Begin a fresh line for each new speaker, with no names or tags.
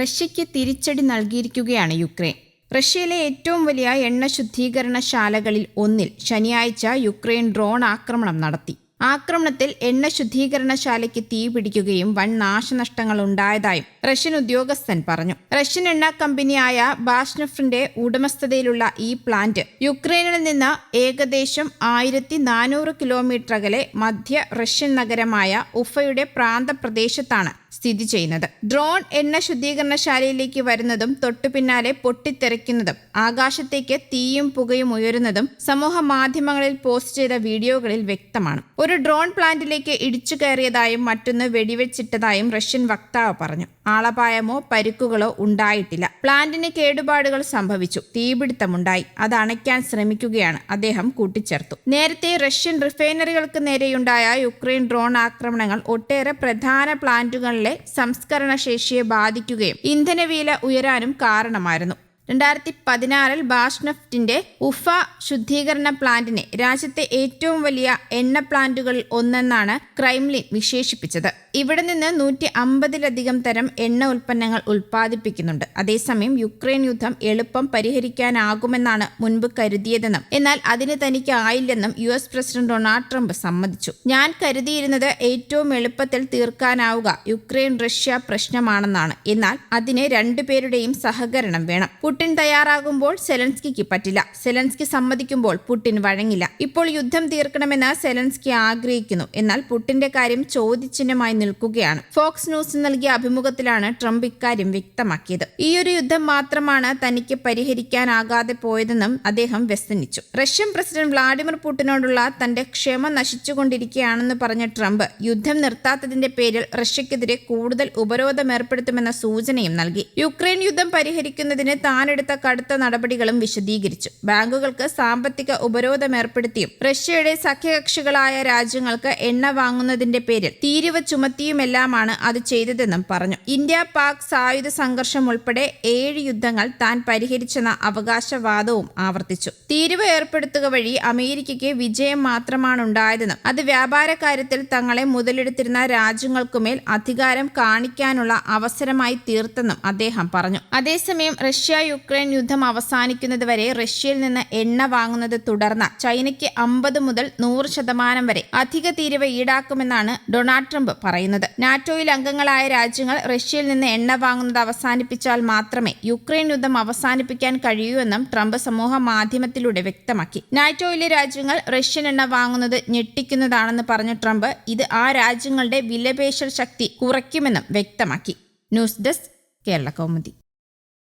റഷ്യയ്ക്ക് തിരിച്ചടി നൽകിയിരിക്കുകയാണ് യുക്രൈൻ. റഷ്യയിലെ ഏറ്റവും വലിയ എണ്ണ ശുദ്ധീകരണശാലകളിൽ ഒന്നിൽ ശനിയാഴ്ച യുക്രൈൻ ഡ്രോൺ ആക്രമണം നടത്തി. ആക്രമണത്തിൽ എണ്ണ ശുദ്ധീകരണശാലയ്ക്ക് തീ പിടിക്കുകയും വൻ നാശനഷ്ടങ്ങൾ ഉണ്ടായതായും റഷ്യൻ ഉദ്യോഗസ്ഥൻ പറഞ്ഞു. റഷ്യൻ എണ്ണ കമ്പനിയായ ബാഷ്നഫിന്റെ ഉടമസ്ഥതയിലുള്ള ഈ പ്ലാന്റ് യുക്രൈനിൽ നിന്ന് ഏകദേശം ആയിരത്തി നാനൂറ് കിലോമീറ്റർ അകലെ മധ്യ റഷ്യൻ നഗരമായ ഉഫയുടെ പ്രാന്തപ്രദേശത്താണ് സ്ഥിതി ചെയ്യുന്നത്. ഡ്രോൺ എണ്ണ ശുദ്ധീകരണശാലയിലേക്ക് വരുന്നതും തൊട്ടുപിന്നാലെ പൊട്ടിത്തെറിക്കുന്നതും ആകാശത്തേക്ക് തീയും പുകയും ഉയരുന്നതും സമൂഹ മാധ്യമങ്ങളിൽ പോസ്റ്റ് ചെയ്ത വീഡിയോകളിൽ വ്യക്തമാണ്. ഒരു ഡ്രോൺ പ്ലാന്റിലേക്ക് ഇടിച്ചു കയറിയതായും മറ്റൊന്ന് വെടിവെച്ചിട്ടതായും റഷ്യൻ വക്താവ് പറഞ്ഞു. ആളപായമോ പരിക്കുകളോ ഉണ്ടായിട്ടില്ല. പ്ലാന്റിന് കേടുപാടുകൾ സംഭവിച്ചു. തീപിടുത്തമുണ്ടായി. അത് അണയ്ക്കാൻ ശ്രമിക്കുകയാണ്. അദ്ദേഹം കൂട്ടിച്ചേർത്തു. നേരത്തെ റഷ്യൻ റിഫൈനറികൾക്ക് നേരെയുണ്ടായ യുക്രൈൻ ഡ്രോൺ ആക്രമണങ്ങൾ ഒട്ടേറെ പ്രധാന പ്ലാന്റുകളിലെ സംസ്കരണ ശേഷിയെ ബാധിക്കുകയും ഇന്ധനവില ഉയരാനും കാരണമായിരുന്നു. രണ്ടായിരത്തി പതിനാറിൽ ബാഷ്നഫ്റ്റിന്റെ ഉഫ ശുദ്ധീകരണ പ്ലാന്റിനെ രാജ്യത്തെ ഏറ്റവും വലിയ എണ്ണ പ്ലാന്റുകളിൽ ഒന്നെന്നാണ് ക്രൈംലിൻ വിശേഷിപ്പിച്ചത്. ഇവിടെ നിന്ന് നൂറ്റി അമ്പതിലധികം തരം എണ്ണ ഉൽപ്പന്നങ്ങൾ ഉൽപ്പാദിപ്പിക്കുന്നുണ്ട്. അതേസമയം യുക്രൈൻ യുദ്ധം എളുപ്പം പരിഹരിക്കാനാകുമെന്നാണ് മുൻപ് കരുതിയതെന്നും എന്നാൽ അതിന് തനിക്ക് ആയില്ലെന്നും U S president Donald Trump സമ്മതിച്ചു. ഞാൻ കരുതിയിരുന്നത് ഏറ്റവും എളുപ്പത്തിൽ തീർക്കാനാവുക യുക്രൈൻ റഷ്യ പ്രശ്നമാണെന്നാണ്. എന്നാൽ അതിന് രണ്ടുപേരുടെയും സഹകരണം വേണം. പുടിൻ തയ്യാറാകുമ്പോൾ സെലൻസ്കിക്ക് പറ്റില്ല. സെലൻസ്കി സമ്മതിക്കുമ്പോൾ പുടിൻ വഴങ്ങില്ല. ഇപ്പോൾ യുദ്ധം തീർക്കണമെന്ന് സെലൻസ്കി ആഗ്രഹിക്കുന്നു. എന്നാൽ പുട്ടിന്റെ കാര്യം ചോദ്യചിഹ്നമായി നിൽക്കുകയാണ്. ഫോക്സ് ന്യൂസ് നൽകിയ അഭിമുഖത്തിലാണ് ട്രംപ് ഇക്കാര്യം വ്യക്തമാക്കിയത്. ഈ ഒരു യുദ്ധം മാത്രമാണ് തനിക്ക് പരിഹരിക്കാനാകാതെ പോയതെന്നും അദ്ദേഹം വ്യസനിച്ചു. റഷ്യൻ പ്രസിഡന്റ് വ്ളാഡിമിർ പുടിനോടുള്ള തന്റെ ക്ഷമ നശിച്ചുകൊണ്ടിരിക്കുകയാണെന്ന് പറഞ്ഞ ട്രംപ് യുദ്ധം നിർത്താത്തതിന്റെ പേരിൽ റഷ്യക്കെതിരെ കൂടുതൽ ഉപരോധം ഏർപ്പെടുത്തുമെന്ന സൂചനയും നൽകി. യുക്രൈൻ യുദ്ധം പരിഹരിക്കുന്നതിന് താനെടുത്ത കടുത്ത നടപടികളും വിശദീകരിച്ചു. ബാങ്കുകൾക്ക് സാമ്പത്തിക ഉപരോധം ഏർപ്പെടുത്തിയും റഷ്യയുടെ സഖ്യകക്ഷികളായ രാജ്യങ്ങൾക്ക് എണ്ണ വാങ്ങുന്നതിന്റെ പേരിൽ തീരുവ ചുമത്തിയുമെല്ലാമാണ് അത് ചെയ്തതെന്നും പറഞ്ഞു. ഇന്ത്യ പാക് സായുധ സംഘർഷം ഉൾപ്പെടെ ഏഴ് യുദ്ധങ്ങൾ താൻ പരിഹരിച്ചെന്ന അവകാശവാദവും ആവർത്തിച്ചു. തീരുവ ഏർപ്പെടുത്തുക വഴി അമേരിക്കയ്ക്ക് വിജയം മാത്രമാണ് ഉണ്ടായതെന്നും അത് വ്യാപാര കാര്യത്തിൽ തങ്ങളെ മുതലെടുത്തിരുന്ന രാജ്യങ്ങൾക്കുമേൽ അധികാരം കാണിക്കാനുള്ള അവസരമായി തീർത്തെന്നും അദ്ദേഹം പറഞ്ഞു. അതേസമയം റഷ്യ യുക്രൈൻ യുദ്ധം അവസാനിക്കുന്നതുവരെ റഷ്യയിൽ നിന്ന് എണ്ണ വാങ്ങുന്നത് തുടർന്ന ചൈനയ്ക്ക് അമ്പത് മുതൽ നൂറ് ശതമാനം വരെ അധിക തീരുവ ഈടാക്കുമെന്നാണ് ഡൊണാൾഡ് ട്രംപ് പറയുന്നത്. നാറ്റോയിൽ അംഗങ്ങളായ രാജ്യങ്ങൾ റഷ്യയിൽ നിന്ന് എണ്ണ വാങ്ങുന്നത് അവസാനിപ്പിച്ചാൽ മാത്രമേ യുക്രൈൻ യുദ്ധം അവസാനിപ്പിക്കാൻ കഴിയൂ എന്നും ട്രംപ് സമൂഹ മാധ്യമത്തിലൂടെ വ്യക്തമാക്കി. നാറ്റോയിലെ രാജ്യങ്ങൾ റഷ്യൻ എണ്ണ വാങ്ങുന്നത് ഞെട്ടിക്കുന്നതാണെന്ന് പറഞ്ഞ ട്രംപ് ഇത് ആ രാജ്യങ്ങളുടെ വിലപേശൽ ശക്തി കുറയ്ക്കുമെന്നും വ്യക്തമാക്കി. News desk Kerala Kaumudi.